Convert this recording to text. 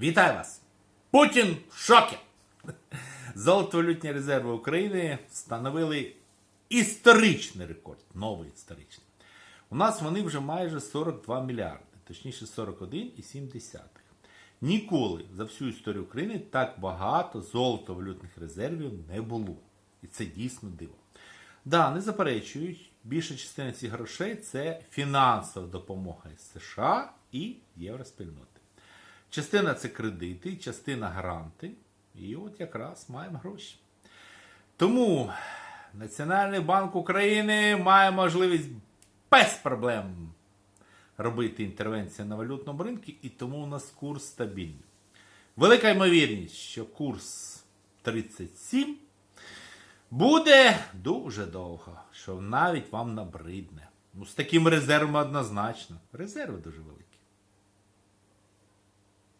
Вітаю вас! Путін в шокі! Золотовалютні резерви України встановили історичний рекорд, новий історичний. У нас вони вже майже 42 мільярди, точніше 41,7. Ніколи за всю історію України так багато золотовалютних резервів не було. І це дійсно диво. Да, не заперечують, більша частина цих грошей це фінансова допомога із США і Євроспільноти. Частина це кредити, частина гранти. І от якраз маємо гроші. Тому Національний банк України має можливість без проблем робити інтервенцію на валютному ринку, і тому у нас курс стабільний. Велика ймовірність, що курс 37 буде дуже довго, що навіть вам набридне. Ну, з такими резервами однозначно. Резерви дуже великі.